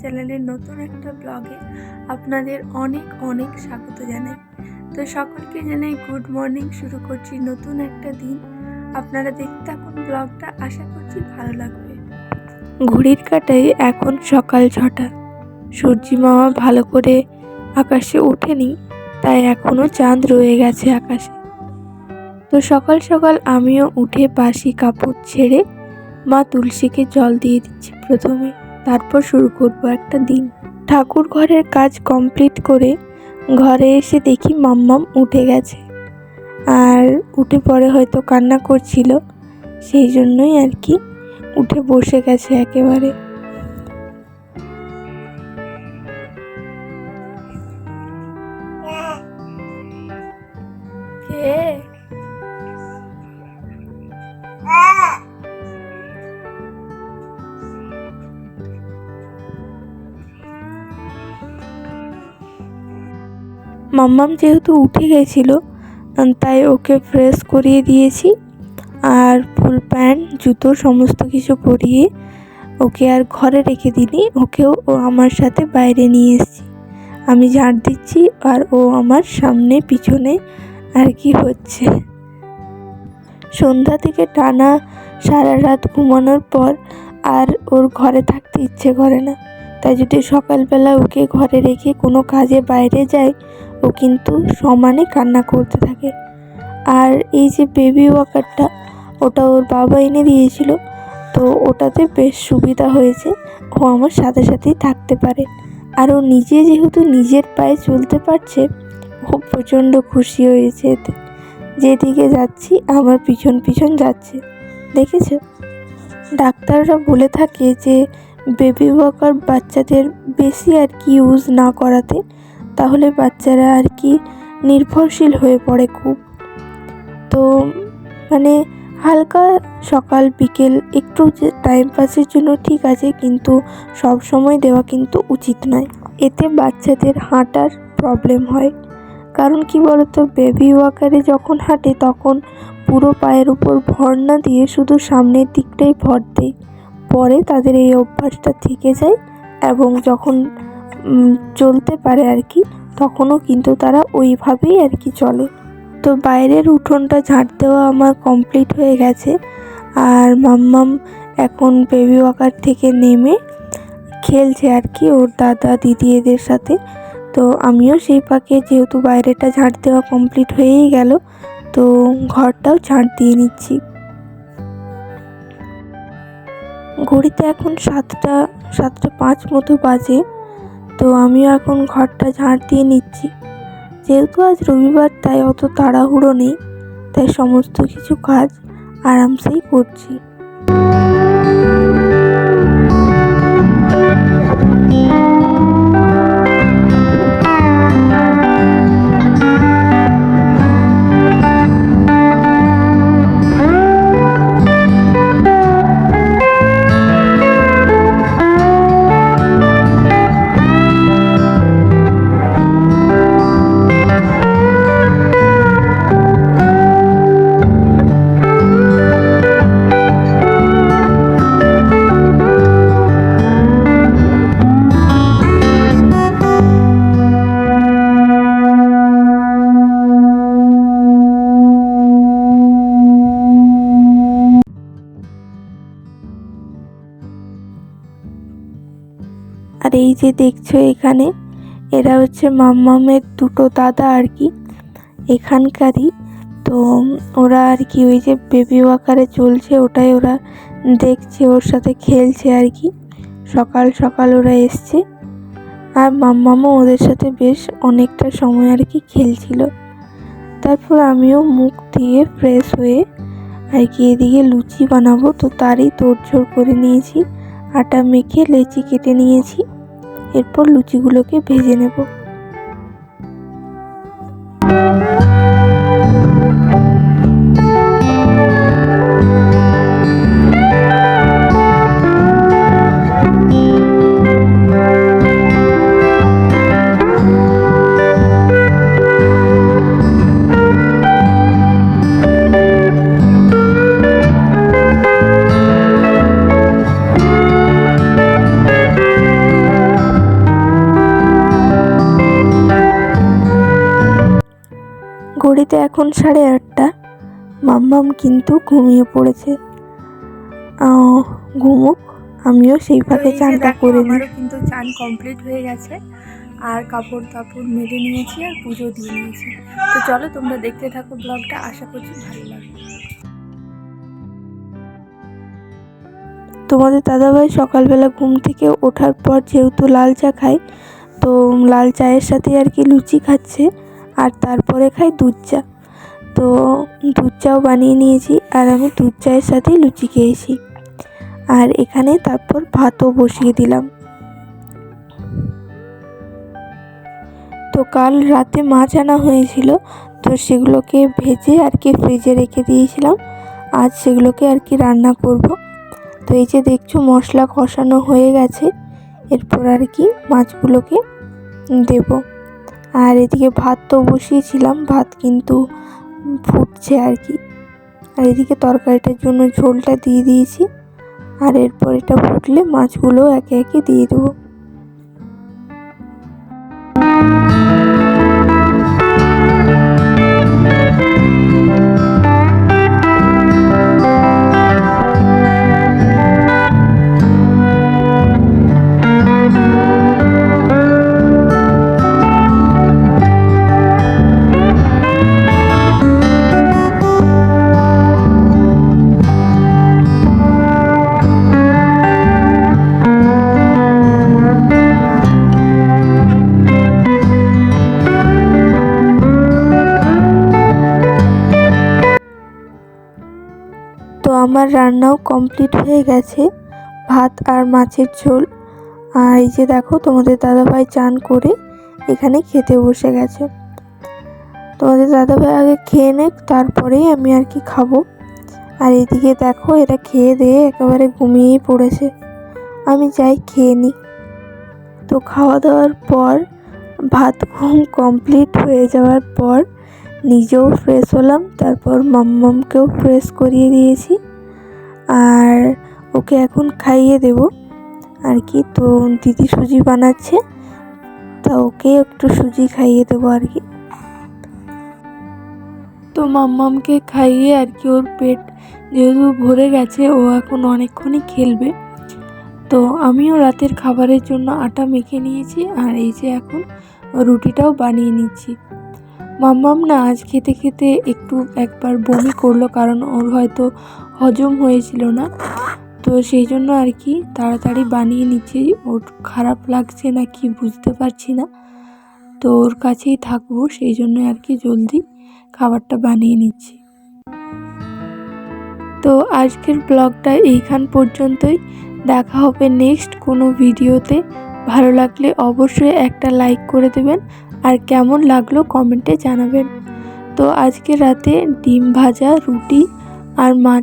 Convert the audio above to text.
চ্যানেলের নতুন একটা ব্লগে আপনাদের অনেক অনেক স্বাগত জানাই। তো সকলকে জানাই গুড মর্নিং, শুরু করছি নতুন একটা দিন। আপনারা দেখতে থাকুন ব্লগটা, আশা করছি ভালো লাগবে। ঘড়ির কাটাই এখন সকাল ছটা। সূর্যি মামা ভালো করে আকাশে ওঠেনি, তাই এখনও চাঁদ রয়ে গেছে আকাশে। তো সকাল সকাল আমিও উঠে বাসি কাপড় ছেড়ে মা তুলসীকে জল দিয়ে দিচ্ছি প্রথমে। তারপর শুরু করব একটা দিন। ঠাকুর ঘরের কাজ কমপ্লিট করে ঘরে এসে দেখি মাম্মাম উঠে গেছে। আর উঠে পরে হয়তো কান্না করছিল, সেই জন্যই আর কি উঠে বসে গেছে একেবারে। কে? মাম্মাম যেহেতু উঠে গেছিল তাই ওকে ফ্রেশ করিয়ে দিয়েছি। আর ফুল প্যান্ট, জুতো সমস্ত কিছু পরিয়ে ওকে আর ঘরে রেখে দিইনি, ওকেও ও আমার সাথে বাইরে নিয়ে এসেছি। আমি ঝাড় দিচ্ছি আর ও আমার সামনে, পিছনে আর কি হচ্ছে। সন্ধ্যা থেকে টানা সারা রাত ঘুমানোর পর আর ওর ঘরে থাকতে ইচ্ছে করে না। তাই যদি সকালবেলা ওকে ঘরে রেখে কোনো কাজে বাইরে যায় ও কিন্তু সমানে কান্না করতে থাকে। আর এই যে বেবি ওয়াকারটা ওটা ওর বাবা এনে দিয়েছিল, তো ওটাতে বেশ সুবিধা হয়েছে, ও আমার সাথে সাথেই থাকতে পারে। আর ও নিজে যেহেতু নিজের পায়ে চলতে পারছে, ও প্রচণ্ড খুশি হয়েছে এতে। যেদিকে যাচ্ছি, আমার পিছন পিছন যাচ্ছে। দেখেছ? ডাক্তাররা বলে থাকে যে বেবি ওয়াকার বাচ্চাদের বেশি আর কি ইউজ না করাতে তাহলে বাচ্চারা আর কি নির্ভরশীল হয়ে পড়ে খুব। তো মানে হালকা সকাল, বিকেল একটু টাইম পাসের জন্য ঠিক আছে, কিন্তু সব সময় দেওয়া কিন্তু উচিত নয়। এতে বাচ্চাদের হাঁটার প্রবলেম হয়। কারণ কি বলতো বেবি ওয়াকারে যখন হাঁটে তখন পুরো পায়ের উপর ভর না দিয়ে শুধু সামনের দিকটাই ভর দেয়। পরে তাদের এই অভ্যাসটা থেকে যায় এবং যখন চলতে পারে আর কি, তখনও কিন্তু তারা ওইভাবেই আর কি চলে। তো বাইরের উঠোনটা ঝাঁট দেওয়া আমার কমপ্লিট হয়ে গেছে। আর মাম্মাম এখন বেবি ওয়াকার থেকে নেমে খেলছে আর কি ওর দাদা, দিদি এদের সাথে। তো আমিও সেই পাকে যেহেতু বাইরেটা ঝাঁট দেওয়া কমপ্লিট হয়েই গেল, তো ঘরটাও ঝাঁট দিয়ে নিচ্ছি। ঘড়িতে এখন সাতটা সাতটা পাঁচ মতো বাজে। তো আমিও এখন ঘরটা ঝাঁট দিয়ে নিচ্ছি। যেহেতু আজ রবিবার, তাই অত তাড়াহুড়ো নেই। তাই সমস্ত কিছু কাজ আরামসেই করছি। যে দেখছ এখানে, এরা হচ্ছে মাম্মামের দুটো দাদা আর কি, এখানকারই। তো ওরা আর কি ওই যে বেবি ওয়াকারে চলছে, ওটাই ওরা দেখছে, ওর সাথে খেলছে আর কি। সকাল সকাল ওরা এসছে। আর মাম্মামও ওদের সাথে বেশ অনেকটা সময় আর কি খেলছিল। তারপর আমিও মুখ দিয়ে ফ্রেশ হয়ে আর কি এদিকে লুচি বানাবো, তো তারই তোড়জোড় করে নিয়েছি। আটা মেখে লেচি কেটে নিয়েছি। এরপর লুচিগুলোকে ভেজে নেব। সাড়ে আটটা মাম্মাম কিন্তু ঘুমিয়ে পড়েছে। ঘুমুক আমিও সেই ফাঁকে চানটা করে নিই। কিন্তু চান কমপ্লিট হয়ে গেছে আর কাপড় তাপড় মেরে নিয়েছি আর পুজো দিয়ে নিয়েছি। তো চলো তোমরা দেখতে থাকো ব্লগটা আশা করছি ভালো লাগবে। তোমাদের দাদাভাই সকালবেলা ঘুম থেকে ওঠার পর যেহেতু লাল চা খায় তো লাল চায়ের সাথে আর কি লুচি খাচ্ছে আর তারপরে খায় দুধ চা। তো দুধ চাও বানিয়ে নিয়েছি আর আমি দুধ চায়ের সাথেই লুচি খেয়েছি। আর এখানে তারপর ভাতও বসিয়ে দিলাম। তো কাল রাতে মাছ আনা হয়েছিল, তো সেগুলোকে ভেজে আর কি ফ্রিজে রেখে দিয়েছিলাম। আজ সেগুলোকে আর কি রান্না করব। তো এই যে দেখছ মশলা কষানো হয়ে গেছে, এরপর আর কি মাছগুলোকে দেব। আর এদিকে ভাত তো বসিয়েছিলাম, ভাত কিন্তু ফুটছে আর কি। আর এদিকে তরকারিটার জন্য ঝোলটা দিয়ে দিয়েছি। আর এরপর এটা ফুটলে মাছগুলো একে একে দিয়ে দেবো। আমার রান্নাও কমপ্লিট হয়ে গেছে, ভাত আর মাছের ঝোল। আর এই যে দেখো, তোমাদের দাদাভাই চান করে এখানে খেতে বসে গেছে। তোমাদের দাদাভাই আগে খেয়ে নেক, তারপরেই আমি আর কি খাব। আর এদিকে দেখো, এরা খেয়ে দিয়ে একেবারে ঘুমিয়েই পড়েছে। আমি যাই খেয়ে নিই। তো খাওয়া দাওয়ার পর, ভাত ঘুম কমপ্লিট হয়ে যাওয়ার পর, নিজেও ফ্রেশ হলাম। তারপর মাম্মামকেও ফ্রেশ করিয়ে দিয়েছি। আর ওকে এখন খাইয়ে দেব। আর কি, তো দিদি সুজি বানাচ্ছে, তা ওকে একটু সুজি খাইয়ে দেবো আর কি। তো মাম্মামকে খাইয়ে আর কি, ওর পেট যেহেতু ভরে গেছে, ও এখন অনেকক্ষণই খেলবে। তো আমিও রাতের খাবারের জন্য আটা মেখে নিয়েছি, আর এই যে এখন রুটিটাও বানিয়ে নিচ্ছি। মাম্মাম না আজ খেতে খেতে একটু একবার বমি করল কারণ ওর হয়তো হজম হয়েছিল না। তো সেই জন্য আর কি তাড়াতাড়ি বানিয়ে নিচ্ছি। ওর খারাপ লাগছে না কি বুঝতে পারছি না। তো ওর কাছেই থাকব, সেই জন্য আর কি জলদি খাবারটা বানিয়ে নিচ্ছি। তো আজকের ব্লগটা এইখান পর্যন্তই। দেখা হবে নেক্সট কোনো ভিডিওতে। ভালো লাগলে অবশ্যই একটা লাইক করে দেবেন আর কেমন লাগল কমেন্টে জানাবেন। তো আজকে রাতে ডিম ভাজা রুটি আর মাছ